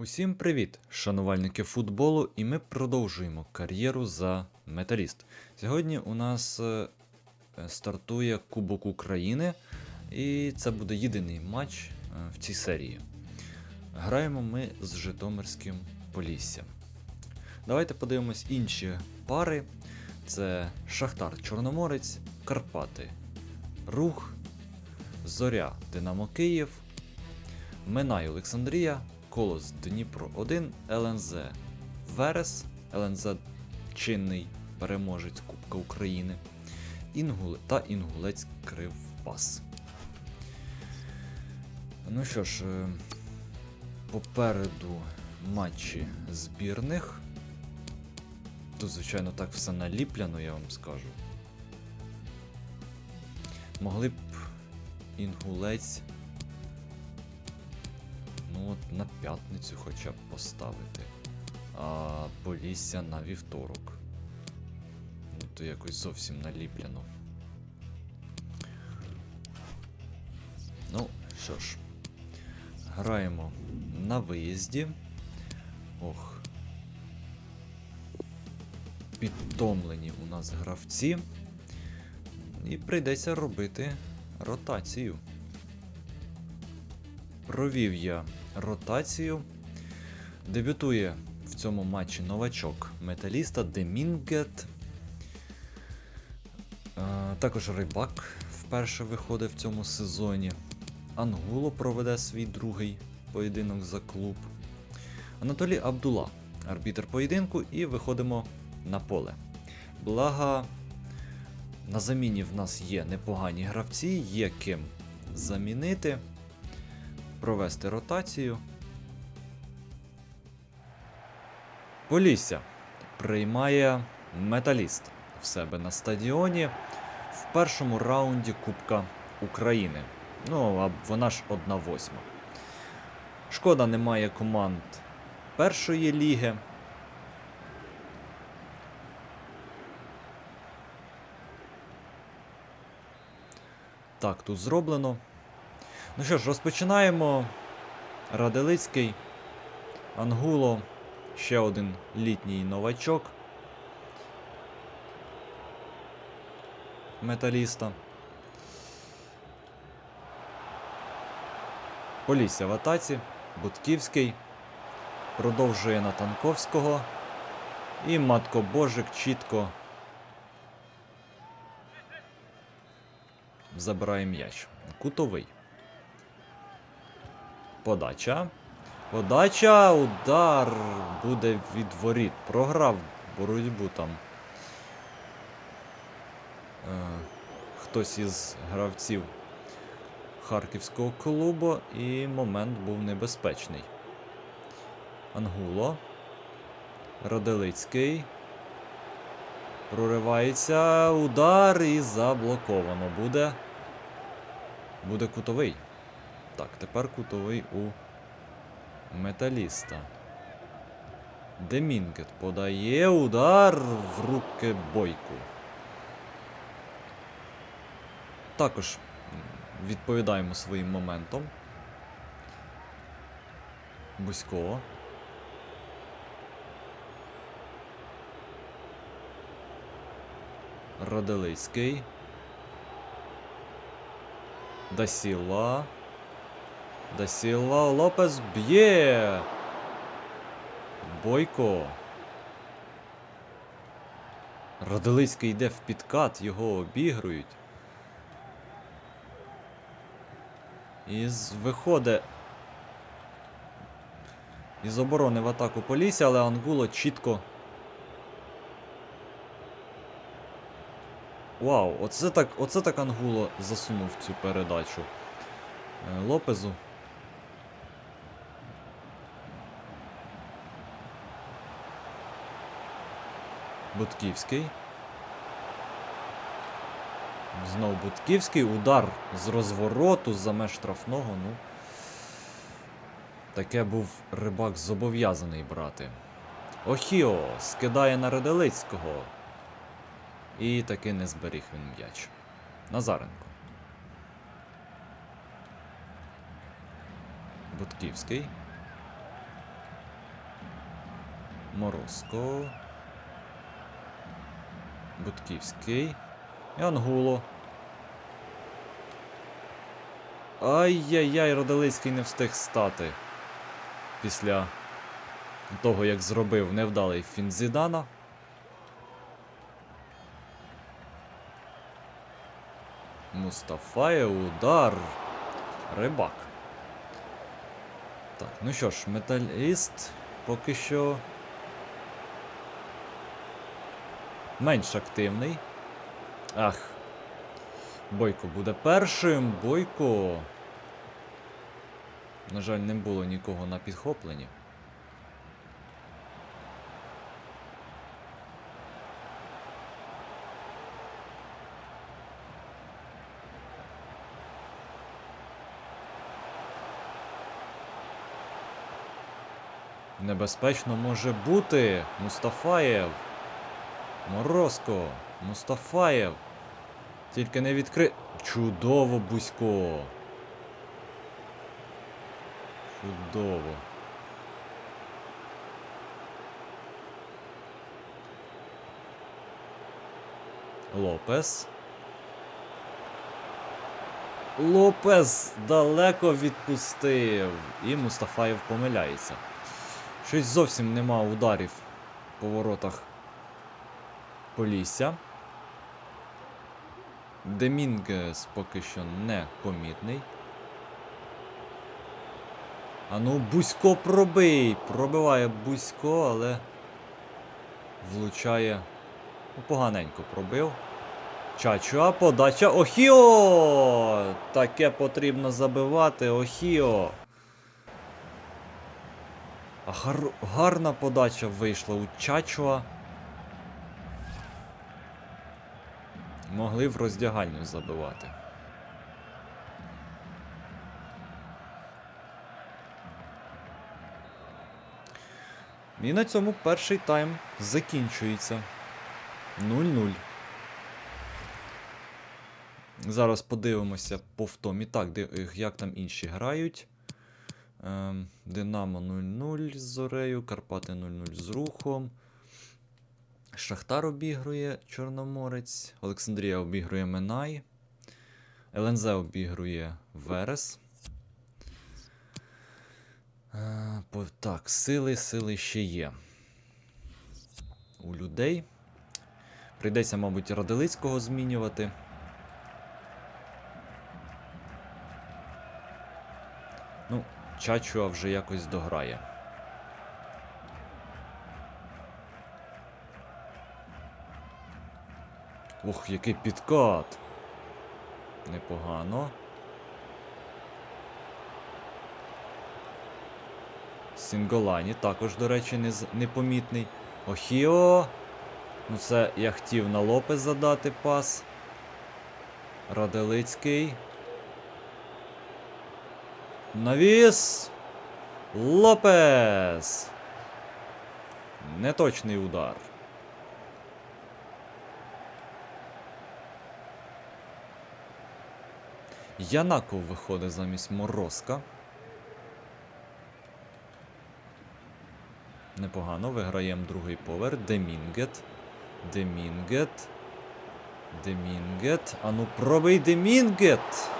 Усім привіт, шанувальники футболу, і ми продовжуємо кар'єру за металіст. Сьогодні у нас е, стартує Кубок України, і це буде єдиний матч е, в цій серії. Граємо ми з Житомирським Поліссям. Давайте подивимось інші пари: це Шахтар Чорноморець, Карпати, Рух, Зоря Динамо Київ, Минай Олександрія, Колос Дніпро 1, ЛНЗ Верес, ЛНЗ чинний переможець Кубка України, Інгул та Інгулець Кривбас. Ну що ж, е, попереду матчі збірних. Тут, звичайно, так все наліпляно, я вам скажу. Могли б інгулець Ну от на п'ятницю хоча б поставити. А Полісся на вівторок. Ну то якось зовсім наліпляно. Ну, що ж, граємо на виїзді. Ох. Підтомлені у нас гравці. І прийдеться робити ротацію. Провів я ротацію. Дебютує в цьому матчі новачок металіста Демінгет. Е, Також Рибак вперше виходить в цьому сезоні. Ангуло проведе свій другий поєдинок за клуб. Анатолій Абдула, арбітр поєдинку, і виходимо на поле. Благо, на заміні в нас є непогані гравці, є ким замінити провести ротацію. Полісся приймає металіст в себе на стадіоні в першому раунді Кубка України. Ну, а вона ж одна восьма. Шкода, немає команд першої ліги. Так, тут зроблено. Ну що ж, розпочинаємо. Раделицький, Ангуло, ще один літній новачок. Металіста. Полісся в атаці. Бутківський. Продовжує на Танковського. І Матко Божик чітко забирає м'яч. Кутовий. Подача. Подача, удар буде від воріт. Програв боротьбу там. Е, хтось із гравців харківського клубу, і момент був небезпечний. Ангуло. Роделицький. Проривається удар і заблоковано буде. Буде кутовий. Так, тепер кутовий у металіста. Демінгет подає удар в руки бойку. Також відповідаємо своїм моментом. Бузько. Роделицький. Дасіла. Дасіла Лопес б'є. Бойко. Роделицький йде в підкат, його обігрують. І виходить із оборони в атаку Полісся, але Ангуло чітко. Вау, оце так, оце так Ангуло засунув цю передачу. Е, Лопезу. Бутківський. Знов Бутківський. Удар з розвороту за меж штрафного. Ну. Таке був рибак зобов'язаний брати. Охіо скидає на Ределицького. І таки не зберіг він м'яч. Назаренко. Бутківський. Морозко. Будківський. І Ангуло. Ай-яй-яй, Родолицький не встиг стати. Після того, як зробив невдалий фінт Зідана. Мустафаєв, удар. Рибак. Так, ну що ж, металіст поки що. Менш активний. Ах. Бойко буде першим. Бойко. На жаль, не було нікого на підхопленні. Небезпечно може бути. Мустафаєв. Морозко. Мустафаєв. Тільки не відкри. Чудово, Бузько. Чудово. Лопес. Лопес далеко відпустив. І Мустафаєв помиляється. Щось зовсім нема ударів по воротах Полісся. Демінгес поки що не помітний. А ну, Бузько пробий! Пробиває Бузько, але влучає. Ну, поганенько пробив. Чачуа, подача. Охіо! Таке потрібно забивати. Охіо. А гар... гарна подача вийшла у Чачуа. Могли в роздягальню забивати. І на цьому перший тайм закінчується. 0-0. Зараз подивимося по втомі. Так, як там інші грають. Ем, Динамо 0-0 з Зорею, Карпати 0-0 з Рухом. Шахтар обігрує Чорноморець. Олександрія обігрує Минай. ЛНЗ обігрує Верес. Е, Так, сили, сили ще є. У людей. Прийдеться, мабуть, Радилицького змінювати. Ну, Чачуа вже якось дограє. Ох, який підкат. Непогано. Сінголані також, до речі, не непомітний. Охіо. Ну це я хотів на Лопес задати пас. Раделицький. Навіс. Лопес. Неточний удар. Янаков виходить замість Морозка. Непогано, виграємо другий поверх. Демінгет. Демінгет. Демінгет. Ану, пробий Демінгет!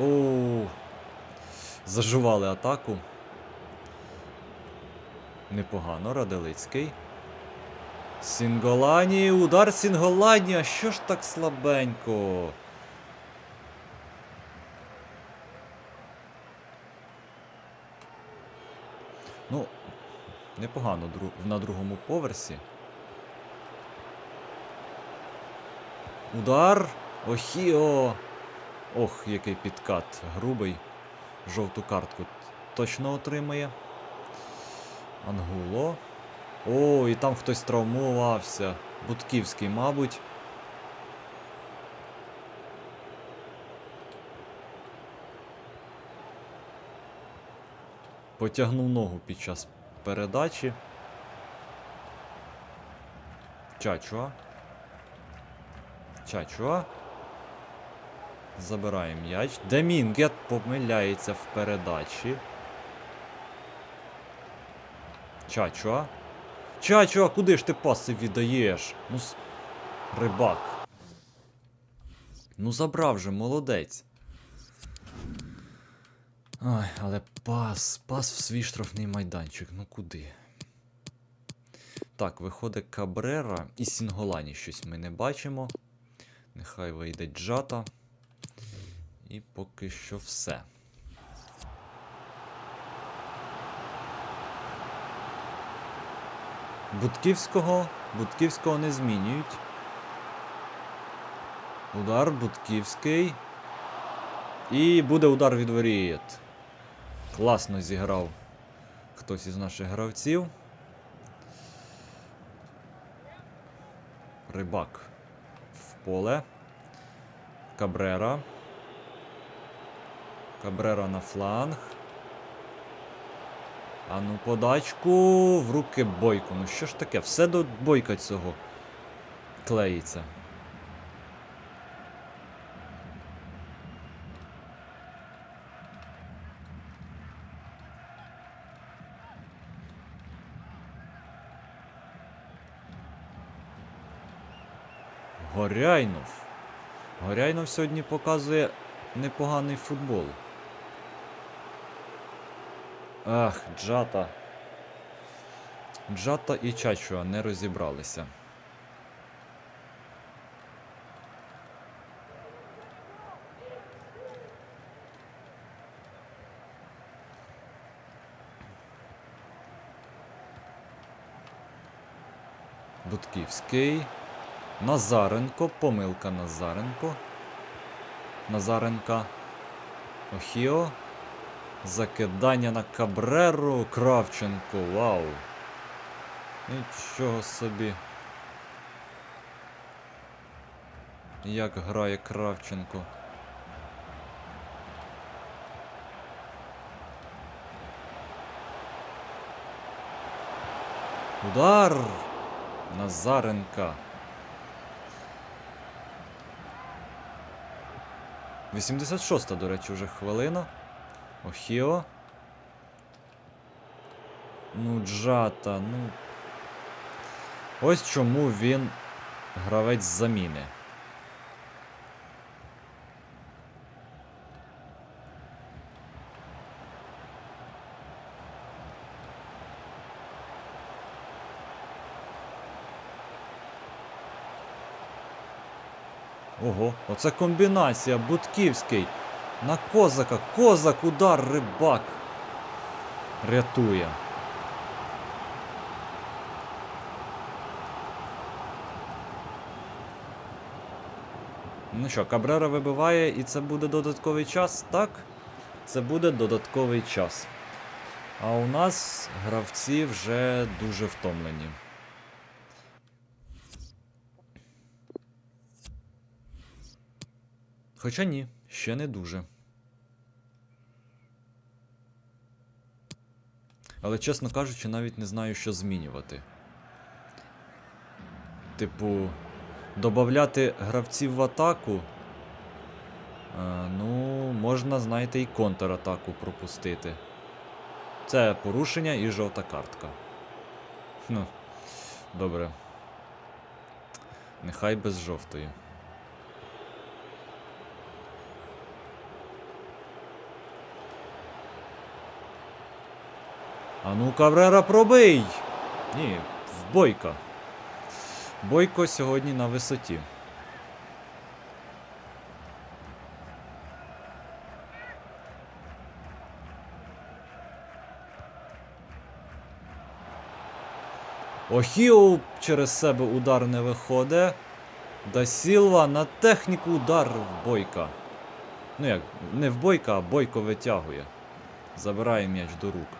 Оу. Заживали атаку. Непогано, Раделицький. Сінголані, удар Сінголані, а що ж так слабенько? Ну, непогано на другому поверсі. Удар. Охіо. Ох, який підкат грубий. Жовту картку точно отримає. Ангуло. О, і там хтось травмувався. Будківський, мабуть. Потягнув ногу під час передачі. Чачуа. Чачуа. Забирає м'яч. Демінгет помиляється в передачі. Чачуа. Чачуа, куди ж ти паси віддаєш? Ну, с... рибак. Ну забрав же, молодець. Ой, але пас, пас в свій штрафний майданчик. Ну куди? Так, виходить Кабрера і Сінголані щось ми не бачимо. Нехай вийде Джата. І поки що все. Будківського. Будківського не змінюють. Удар Будківський. І буде удар від воріт. Класно зіграв хтось із наших гравців. Рибак в поле. Кабрера. Кабрера на фланг. А ну подачку в руки бойку. Ну що ж таке? Все до бойка цього клеїться. Горяйнов. Горяйнов сьогодні показує непоганий футбол. Ах, Джата. Джата і Чачуа не розібралися. Будківський. Назаренко. Помилка Назаренко. Назаренка. Охіо. Закидання на Кабреру. Кравченко. Вау. Нічого собі. Як грає Кравченко. Удар Назаренка. 86-та, до речі, вже хвилина. Охіо. Ну, Джата, ну. Ось чому він гравець заміни. Ого, оце комбінація. Будківський. На козака. Козак, удар, рибак. Рятує. Ну що, Кабрера вибиває, і це буде додатковий час? Так, це буде додатковий час. А у нас гравці вже дуже втомлені. Хоча ні, ще не дуже. Але, чесно кажучи, навіть не знаю, що змінювати. Типу, додати гравців в атаку. Е, ну, можна, знаєте, і контратаку пропустити. Це порушення і жовта картка. Ну, добре. Нехай без жовтої. А ну, Каврера, пробий! Ні, в Бойка. Бойко сьогодні на висоті. Охіо через себе удар не виходить. Да Сілва на техніку удар в Бойка. Ну як, не в Бойка, а Бойко витягує. Забирає м'яч до рук.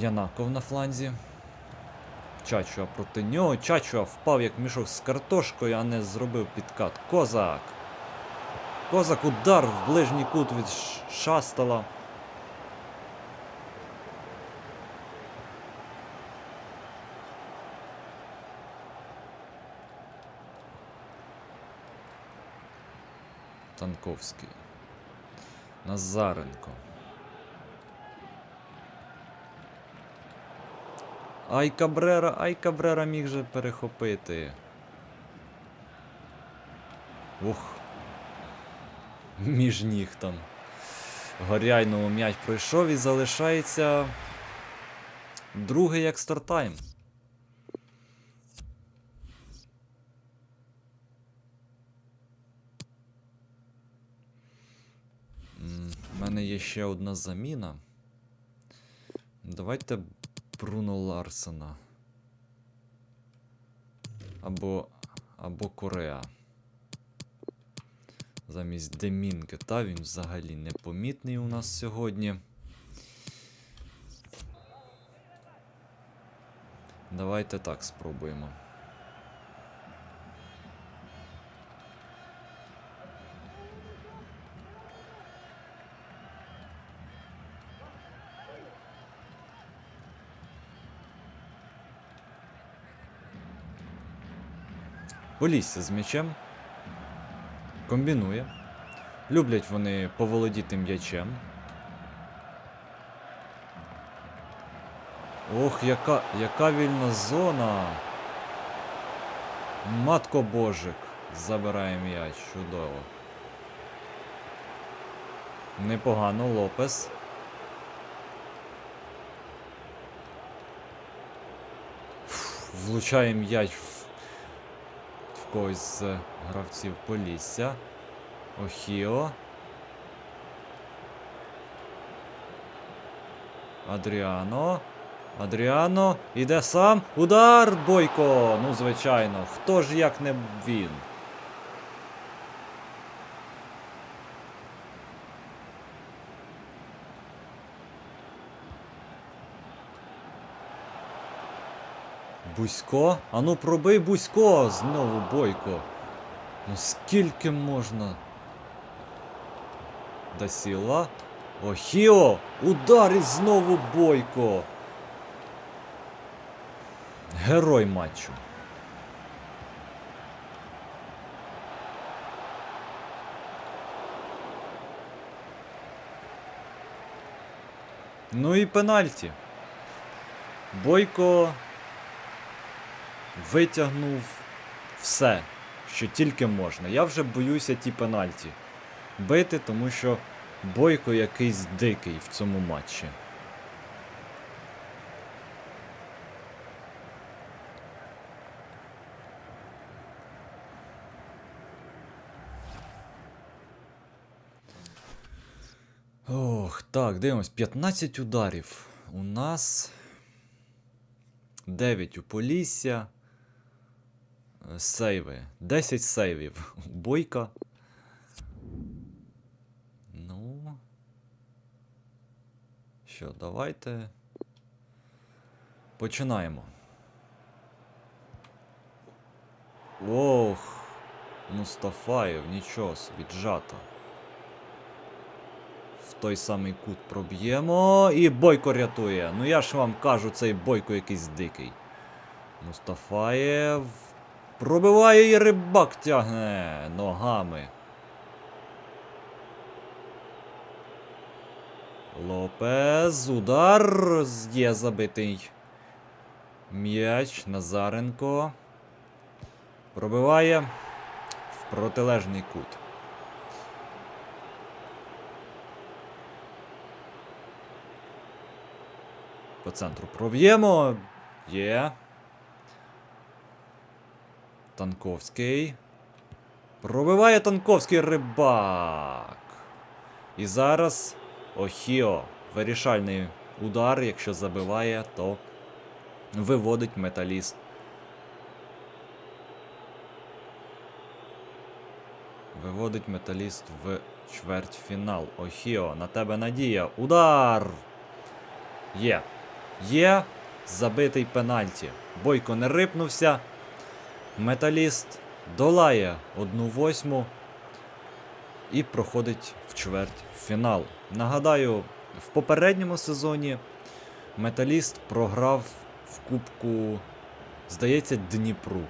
Янаков на фланзі. Чачуа проти нього. Чачуа впав як мішок з картошкою, а не зробив підкат. Козак. Козак удар в ближній кут від Шастала. Танковський. Назаренко. Ай Кабрера, ай Кабрера міг же перехопити. Ух. Між ніг там. Горяйному м'яч пройшов і залишається. Другий як стартайм. У мене є ще одна заміна. Давайте Бруно Ларсена. Або. Або Кореа. Замість Демінки. Та він взагалі непомітний у нас сьогодні. Давайте так спробуємо. Полісся з м'ячем. Комбінує. Люблять вони поволодіти м'ячем. Ох, яка, яка вільна зона. Матко Божик. Забирає м'яч. Чудово. Непогано Лопес. Влучає м'яч в, когось з гравців Полісся. Охіо. Адріано. Адріано. Іде сам. Удар! Бойко! Ну, звичайно. Хто ж як не він? Бусько? Ану пробий Бусько! Знову Бойко. Ну скільки можна? Дасіла. Охіо! Удар і знову Бойко. Герой матчу. Ну і пенальті. Бойко витягнув все, що тільки можна. Я вже боюся ті пенальті бити, тому що Бойко якийсь дикий в цьому матчі. Ох, так, дивимось. 15 ударів. У нас 9 у Полісся. Сейви. 10 сейвів. Бойка. Ну. Що, давайте. Починаємо. Ох. Мустафаєв, нічого собі, джата. В той самий кут проб'ємо. І Бойко рятує. Ну я ж вам кажу, цей Бойко якийсь дикий. Мустафаєв. Пробиває і рибак тягне ногами. Лопез. Удар. Є забитий. М'яч. Назаренко. Пробиває в протилежний кут. По центру проб'ємо. Є. Танковський. Пробиває Танковський рибак. І зараз Охіо. Вирішальний удар. Якщо забиває, то виводить металіст. Виводить металіст в чвертьфінал. Охіо, на тебе надія. Удар! Є. Є. Забитий пенальті. Бойко не рипнувся. Металіст долає одну восьму. і проходить в чверть фінал. Нагадаю, в попередньому сезоні Металіст програв в Кубку, здається, Дніпру.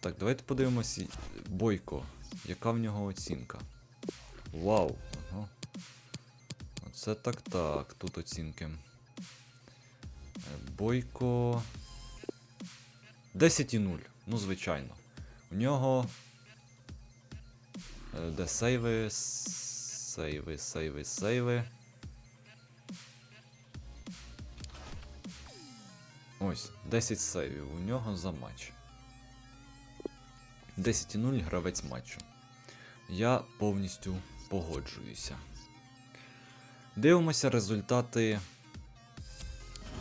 Так, давайте подивимось. Бойко. Яка в нього оцінка? Вау. Оце так так. Тут оцінки. Е, Бойко. 10,0. Ну, звичайно. У нього. е, Де сейви? Сейви, сейви, сейви. Ось, 10 сейвів у нього за матч. 10,0 гравець матчу. Я повністю погоджуюся. Дивимося результати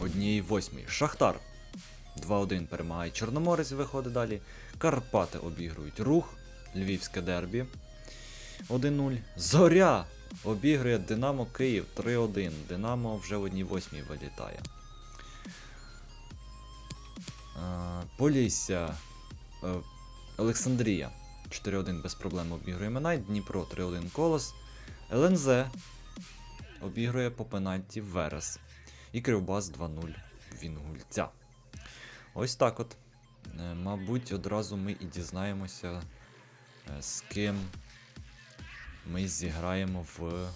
однієї восьмої. Шахтар 2-1 перемагає Чорноморець, виходить далі. Карпати обігрують рух. Львівське дербі. 1-0. Зоря обігрує Динамо Київ 3-1. Динамо вже в одній восьмій вилітає. А, Полісся. е, Олександрія 4-1 без проблем обігрує Минай. Дніпро 3-1 Колос. ЛНЗ обігрує по пенальті Верес. І Кривбас 2-0 Вінгульця. Ось так от. Е, Мабуть, одразу ми і дізнаємося, е, з ким ми зіграємо в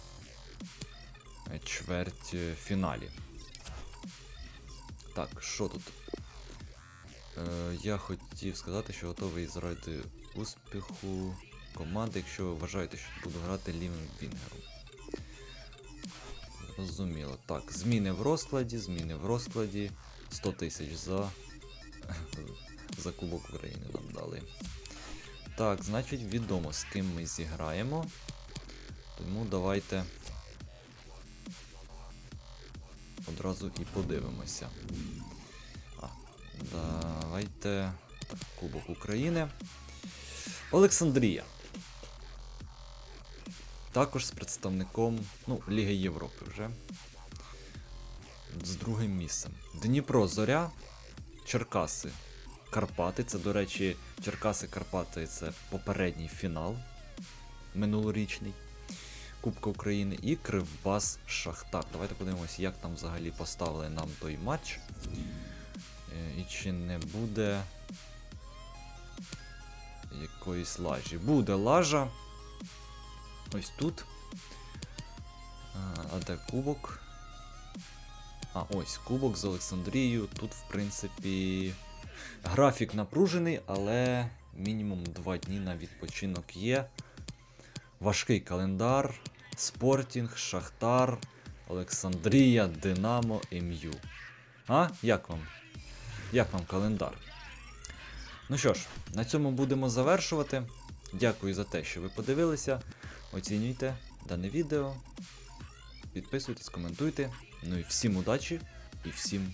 е, чверть фіналі. Так, що тут? Я хотів сказати, що готовий заради успіху команди, якщо ви вважаєте, що буду грати лівим вінгером. Зрозуміло. Так, зміни в розкладі, зміни в розкладі. 100 тисяч за. за Кубок України нам дали. Так, значить, відомо з ким ми зіграємо. Тому давайте одразу і подивимося. А, давайте. Так, Кубок України. Олександрія. Також з представником ну, Ліги Європи вже. З другим місцем. Дніпро Зоря, Черкаси, Карпати. Це, до речі, Черкаси Карпати це попередній фінал минулорічний Кубка України і Кривбас Шахтар. Давайте подивимося, як там взагалі поставили нам той матч. Е, І чи не буде якоїсь лажі. Буде лажа. Ось тут. А, де кубок? А, ось кубок з Олександрією. Тут, в принципі, графік напружений, але мінімум 2 дні на відпочинок є. Важкий календар. Спортінг, Шахтар, Олександрія, Динамо, МЮ. А? Як вам? Як вам календар? Ну що ж, на цьому будемо завершувати. Дякую за те, що ви подивилися. Оцінюйте дане відео. Підписуйтесь, коментуйте. Ну і всім удачі і всім